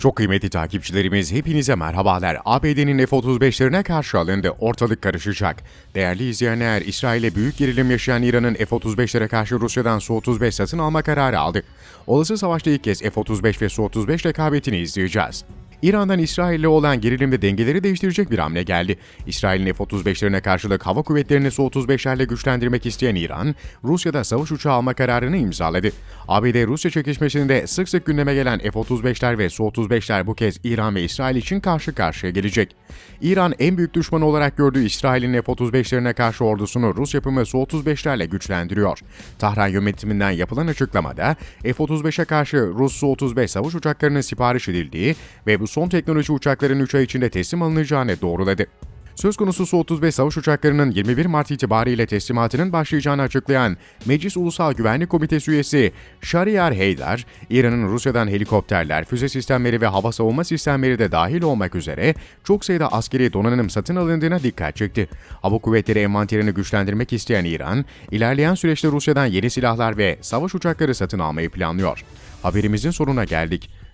Çok kıymetli takipçilerimiz hepinize merhabalar. ABD'nin F-35'lerine karşı alındı. Ortalık karışacak. Değerli izleyenler, İsrail'e büyük gerilim yaşayan İran'ın F-35'lere karşı Rusya'dan Su-35 satın alma kararı aldı. Olası savaşta ilk kez F-35 ve Su-35 rekabetini izleyeceğiz. İran'dan İsrail'le olan gerilimde dengeleri değiştirecek bir hamle geldi. İsrail'in F-35'lerine karşılık hava kuvvetlerini Su-35'lerle güçlendirmek isteyen İran, Rusya'da savaş uçağı alma kararını imzaladı. ABD-Rusya çekişmesinde sık sık gündeme gelen F-35'ler ve Su-35'ler bu kez İran ve İsrail için karşı karşıya gelecek. İran en büyük düşmanı olarak gördüğü İsrail'in F-35'lerine karşı ordusunu Rus yapımı Su-35'lerle güçlendiriyor. Tahran yönetiminden yapılan açıklamada F-35'e karşı Rus Su-35 savaş uçaklarının sipariş edildiği ve bu son teknoloji uçakların 3 ay içinde teslim alınacağını doğruladı. Söz konusu Su-35 savaş uçaklarının 21 Mart itibariyle teslimatının başlayacağını açıklayan Meclis Ulusal Güvenlik Komitesi üyesi Şariyar Heydar, İran'ın Rusya'dan helikopterler, füze sistemleri ve hava savunma sistemleri de dahil olmak üzere çok sayıda askeri donanım satın alındığına dikkat çekti. Hava kuvvetleri envanterini güçlendirmek isteyen İran, ilerleyen süreçte Rusya'dan yeni silahlar ve savaş uçakları satın almayı planlıyor. Haberimizin sonuna geldik.